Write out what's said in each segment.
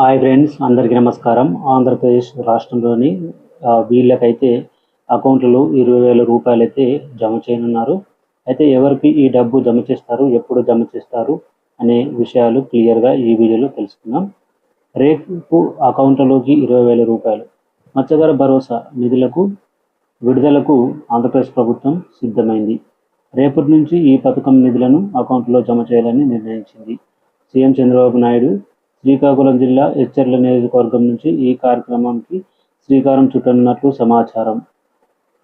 Hi friends అందరికీ నమస్కారం. ఆంధ్రప్రదేశ్ రాష్ట్రంలోని వీళ్ళకైతే అకౌంట్లో ఇరవై వేల రూపాయలు అయితే జమ చేయనున్నారు. అయితే ఎవరికి ఈ డబ్బు జమ చేస్తారు ఎప్పుడు జమ చేస్తారు అనే విషయాలు క్లియర్గా ఈ వీడియోలో తెలుసుకుందాం. రేపు అకౌంట్లలోకి ఇరవై వేల రూపాయలు. మత్స్యకార భరోసా నిధులకు విడుదలకు ఆంధ్రప్రదేశ్ ప్రభుత్వం సిద్ధమైంది. రేపటి నుంచి ఈ పథకం నిధులను అకౌంట్లో జమ చేయాలని నిర్ణయించింది. సీఎం చంద్రబాబు నాయుడు శ్రీకాకుళం జిల్లా ఎచ్చర్ల నియోజకవర్గం నుంచి ఈ కార్యక్రమానికి శ్రీకారం చుట్టనున్నట్లు సమాచారం.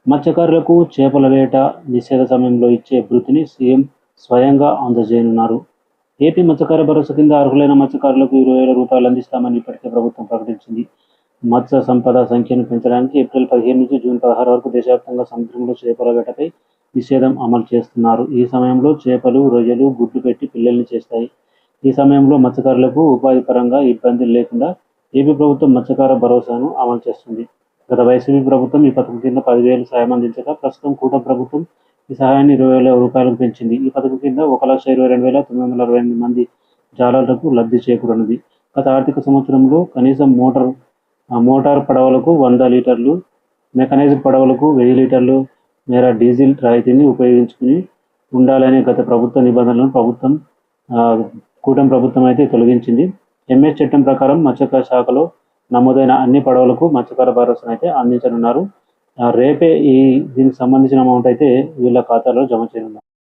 మత్స్యకారులకు చేపల వేట నిషేధ సమయంలో ఇచ్చే భృతిని సీఎం స్వయంగా అందజేయనున్నారు. ఏపీ మత్స్యకార భరోసా కింద అర్హులైన మత్స్యకారులకు ఇరవై వేల రూపాయలు అందిస్తామని ఇప్పటికే ప్రభుత్వం ప్రకటించింది. మత్స్య సంపద సంఖ్యను పెంచడానికి ఏప్రిల్ పదిహేను నుంచి జూన్ పదహారు వరకు దేశవ్యాప్తంగా సముద్రంలో చేపల వేటపై నిషేధం అమలు చేస్తున్నారు. ఈ సమయంలో చేపలు రొయ్యలు గుడ్లు పెట్టి పిల్లల్ని చేస్తాయి. ఈ సమయంలో మత్స్యకారులకు ఉపాధి పరంగా ఇబ్బందులు లేకుండా ఏపీ ప్రభుత్వం మత్స్యకార భరోసాను అమలు చేస్తుంది. గత వైసీపీ ప్రభుత్వం ఈ పథకం కింద పదివేలు సాయం అందించగా ప్రస్తుతం కూటమి ప్రభుత్వం ఈ సహాయాన్ని ఇరవై వేల రూపాయలకు పెంచింది. ఈ పథకం కింద ఒక లక్ష ఇరవై రెండు వేల తొమ్మిది వందల అరవై ఎనిమిది మంది జాలర్లకు లబ్ధి చేకూరనుంది. గత ఆర్థిక సంవత్సరంలో కనీసం మోటార్ మోటార్ పడవలకు వంద లీటర్లు మెకనైజ్డ్ పడవలకు వెయ్యి లీటర్లు మేర డీజిల్ రాయితీని ఉపయోగించుకుని ఉండాలనే గత ప్రభుత్వ నిబంధనలను ప్రభుత్వం కూటమి ప్రభుత్వం అయితే తొలగించింది. ఎంఎస్ చట్టం ప్రకారం మత్స్యకార శాఖలో నమోదైన అన్ని పడవలకు మత్స్యకార భరోసాను అయితే అందించనున్నారు. ఆ, రేపే ఈ దీనికి సంబంధించిన అమౌంట్ అయితే వీళ్ళ ఖాతాలో జమ చేయనున్నారు.